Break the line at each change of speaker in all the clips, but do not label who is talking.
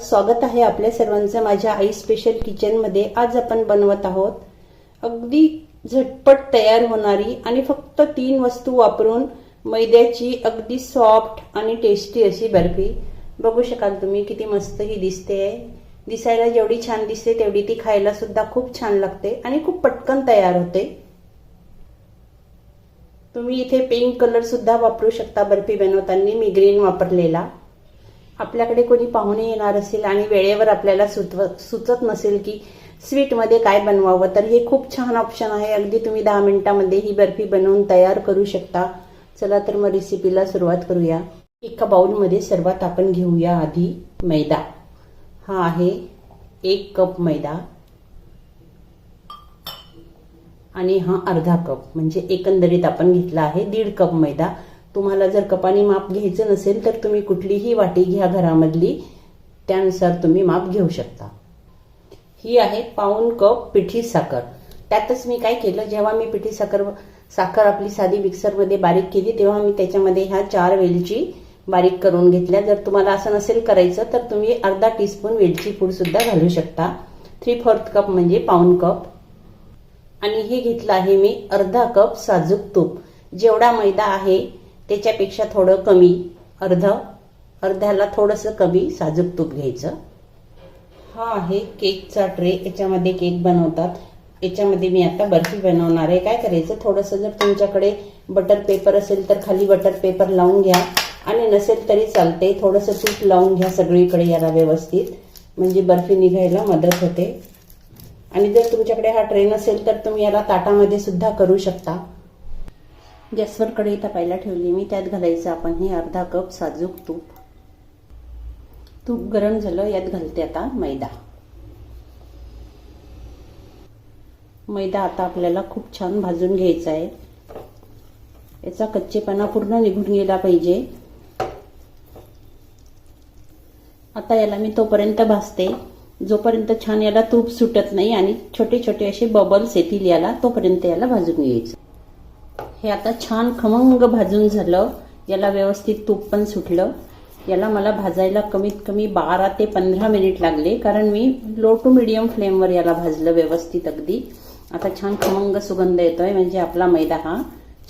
स्वागत आहे आपल्या सर्वांचं माझ्या आई स्पेशल किचनमध्ये आज आपण बनवत आहोत अगदी झटपट तयार होणारी आणि फक्त तीन वस्तू वापरून मैद्याची अगदी सॉफ्ट आणि टेस्टी अशी बर्फी. बघू शकाल तुम्ही किती मस्त ही दिसते. दिसायला जेवढी छान दिसते तेवढी ती खायला सुद्धा खूप छान लागते आणि खूप पटकन तयार होते. तुम्ही इथे पिंक कलर सुद्धा वापरू शकता बर्फी बनवताना. मी ग्रीन वापरलेला. आपल्याकडे कोणी पाहुणे येणार असेल आणि वेळेवर आपल्याला सुचव सुचत नसेल की स्वीटमध्ये काय बनवावं तर हे खूप छान ऑप्शन आहे. अगदी तुम्ही दहा मिनिटामध्ये ही बर्फी बनवून तयार करू शकता. चला तर मग रेसिपीला सुरुवात करूया. एका बाउलमध्ये सर्वात आपण घेऊया आधी मैदा. हा आहे एक कप मैदा. आणि हा अर्धा कप म्हणजे एकंदरीत आपण घेतला आहे दीड कप मैदा. तुम्हाला जर कपाने माप घ्यायचं नसेल तर तुम्ही कुठलीही वाटी घ्या घरामधली. त्यानुसार तुम्ही माप घेऊ शकता. ही आहे पाऊन कप पिठी साखर. त्यातच मी काय केलं? जेव्हा मी पिठी साखर साखर आपली साधी मिक्सरमध्ये बारीक केली तेव्हा मी त्याच्यामध्ये ह्या चार वेलची बारीक करून घेतल्या. जर तुम्हाला असं नसेल करायचं तर तुम्ही अर्धा टीस्पून वेलची पूड सुद्धा घालू शकता. थ्री फोर्थ कप म्हणजे पाऊन कप. आणि हे घेतलं आहे मी अर्धा कप साजूक तूप. जेवढा मैदा आहे त्याच्यापेक्षा थोडं कमी अर्ध अर्ध्याला थोडंसं कमी साजूक तूप घ्यायचं. हा आहे केकचा ट्रे याच्यामध्ये केक बनवतात. याच्यामध्ये मी आता बर्फी बनवणार आहे. काय करायचं? थोडंसं जर तुमच्याकडे बटर पेपर असेल तर खाली बटर पेपर लावून घ्या. आणि नसेल तरी चालते थोडंसं तूप लावून घ्या सगळीकडे याला व्यवस्थित. म्हणजे बर्फी निघायला मदत होते. आणि जर तुमच्याकडे हा ट्रे नसेल तर तुम्ही याला ताटामध्ये सुद्धा करू शकता. गॅसवर कढई तापायला ठेवली. मी त्यात घालायचं. आपण हे अर्धा कप साजूक तूप. तूप गरम झालं. यात घालते आता मैदा. मैदा आता आपल्याला खूप छान भाजून घ्यायचा आहे. याचा कच्चेपणा पूर्ण निघून गेला पाहिजे. आता याला मी तोपर्यंत भाजते. जोपर्यंत छान याला तूप सुटत नाही आणि छोटे छोटे असे बबल्स येतील याला तोपर्यंत याला भाजून घ्यायचं. हे आता छान खमंग भाजून झालं. याला व्यवस्थित तूप पण सुटलं. याला मला भाजायला कमीत कमी बारा ते पंधरा मिनिट लागले कारण मी लो टू मिडियम फ्लेमवर याला भाजलं व्यवस्थित अगदी. आता छान खमंग सुगंध येतोय म्हणजे आपला मैदा हा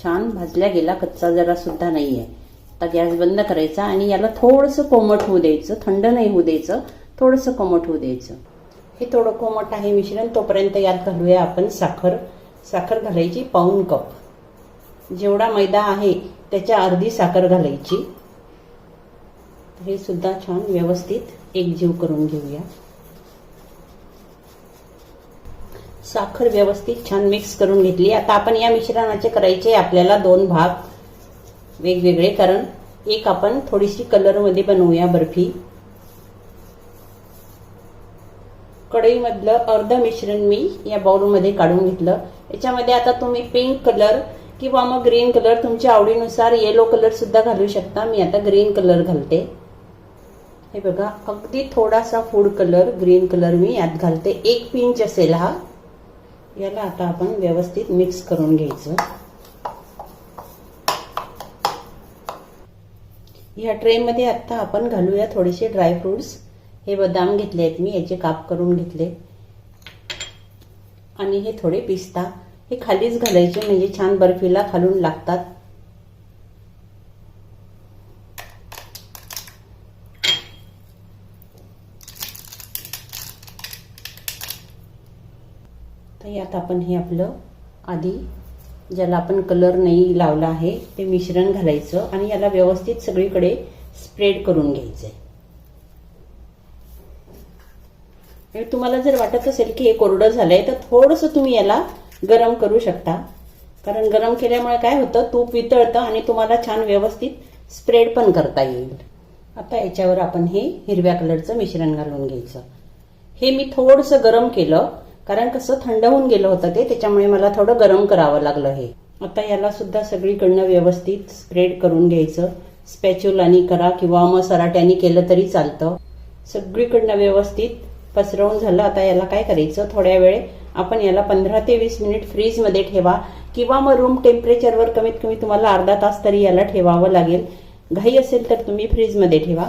छान भाजल्या गेला कच्चा जरा सुद्धा आहे आता गॅस बंद करायचा आणि याला थोडंसं कोमट होऊ द्यायचं थंड नाही होऊ द्यायचं थोडंसं कोमट होऊ द्यायचं. हे थोडं कोमट आहे मिश्रण तोपर्यंत यात घालूया आपण साखर. साखर घालायची पाऊन कप. जेवढा मैदा आहे त्याच्या अर्धी साखर घालायची. हे सुद्धा छान व्यवस्थित एकजीव करून घेऊया. साखर व्यवस्थित छान मिक्स करून घेतली. आता आपण या मिश्रणाचे करायचे आपल्याला दोन भाग वेगवेगळे कारण एक आपण थोडीशी कलरमध्ये बनवूया बर्फी. कढईमधलं अर्ध मिश्रण मी या बाउलमध्ये काढून घेतलं. याच्यामध्ये आता तुम्ही पिंक कलर किंवा मग ग्रीन कलर तुमच्या आवडीनुसार येलो कलर सुद्धा घालू शकता. मी आता ग्रीन कलर घालते. हे बघा अगदी थोडासा फूड कलर ग्रीन कलर मी यात घालते. एक पिंच असेल हा. याला आता आपण व्यवस्थित मिक्स करून घ्यायचं. ह्या ट्रेमध्ये आत्ता आपण घालूया थोडेसे ड्रायफ्रुट्स हे बदाम घेतले आहेत मी याचे काप करून घेतले. आणि हे थोडे पिस्ता. हे खालीच घालायचे म्हणजे छान बर्फीला खालून लागतात. तर यात आपण हे आपलं आधी ज्याला आपण कलर नाही लावला आहे ते मिश्रण घालायचं आणि याला व्यवस्थित सगळीकडे स्प्रेड करून घ्यायचंय. तुम्हाला जर वाटत असेल की हे कोरडं झालंय तर थोडंसं तुम्ही याला गरम करू शकता. कारण गरम केल्यामुळे काय होतं? तूप वितळतं आणि तुम्हाला छान व्यवस्थित स्प्रेड पण करता येईल. आता याच्यावर आपण हे हिरव्या कलरचं मिश्रण घालून घ्यायचं. हे मी थोडंसं गरम केलं कारण कसं थंड होऊन गेलं होतं ते त्याच्यामुळे मला थोडं गरम करावं लागलं हे. आता याला सुद्धा सगळीकडनं व्यवस्थित स्प्रेड करून घ्यायचं. स्पॅच्युलानी करा किंवा मग सराट्यानी केलं तरी चालतं. सगळीकडनं व्यवस्थित पसरवून झालं. आता याला काय करायचं? थोड्या वेळ आपण याला पंधरा ते वीस मिनिट फ्रीजमध्ये ठेवा किंवा मग रूम टेम्परेचरवर कमीत कमी तुम्हाला अर्धा तास तरी याला ठेवावं लागेल. घाई असेल तर तुम्ही फ्रीजमध्ये ठेवा.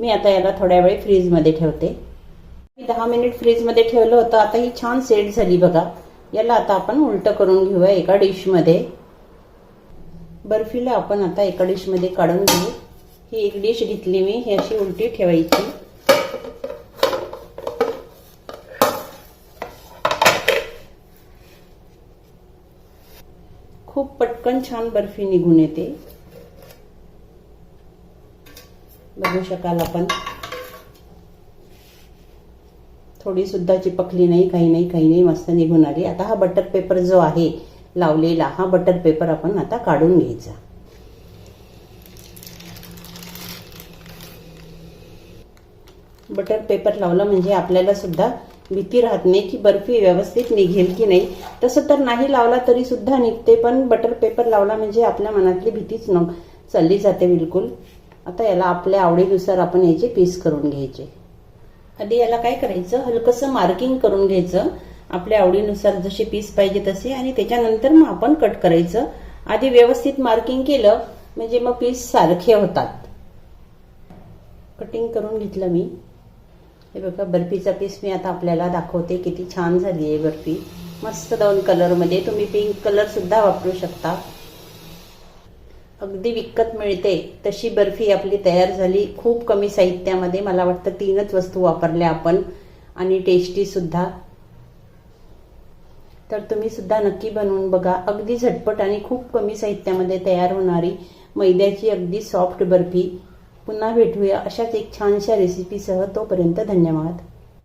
मी आता याला थोड्या वेळ फ्रीजमध्ये ठेवते. मी दहा मिनिट फ्रीजमध्ये ठेवलं होतं. आता ही छान सेट झाली बघा. याला आता आपण उलटं करून घेऊया एका डिशमध्ये. बर्फीला आपण आता एका डिशमध्ये काढून घेऊ. ही एक डिश घेतली मी. ही अशी उलटी ठेवायची. खूप पटकन छान बर्फी निघून येते. बघू शकाल आपण. थोडी सुद्धा चिपकली नाही काही नाही काही नाही मस्त निघून आली. आता हा बटर पेपर जो आहे लावलेला हा बटर पेपर आपण आता काढून घ्यायचा. बटर पेपर लावलं म्हणजे आपल्याला सुद्धा भीती राहत नाही की बर्फी व्यवस्थित निघेल की नाही. तसं तर नाही लावला तरी सुद्धा निघते पण बटर पेपर लावला म्हणजे आपल्या मनातली भीतीच न चालली जाते बिलकुल. आता याला आपल्या आवडीनुसार आपण याचे पीस करून घ्यायचे. आधी याला काय करायचं? हलकंसं मार्किंग करून घ्यायचं. आपल्या आवडीनुसार जसे पीस पाहिजे तसे आणि त्याच्यानंतर मग आपण कट करायचं. आधी व्यवस्थित मार्किंग केलं म्हणजे मग पीस सारखे होतात. कटिंग करून घेतलं मी. हे बघा बर्फीचा पीस मी आता आपल्याला दाखवते किती छान झाली आहे बर्फी. मस्त दोन कलरमध्ये तुम्ही पिंक कलरसुद्धा वापरू शकता. अगदी विकत मिळते तशी बर्फी आपली तयार झाली. खूप कमी साहित्यामध्ये मला वाटतं तीनच वस्तू वापरल्या आपण आणि टेस्टीसुद्धा तर तुम्ही सुद्धा नक्की बनवून बघा. अगदी झटपट आणि खूप कमी साहित्यामध्ये तयार होणारी मैद्याची अगदी सॉफ्ट बर्फी. पुन्हा भेटूया. अशाच एक छानशा रेसिपीसह तोपर्यंत धन्यवाद.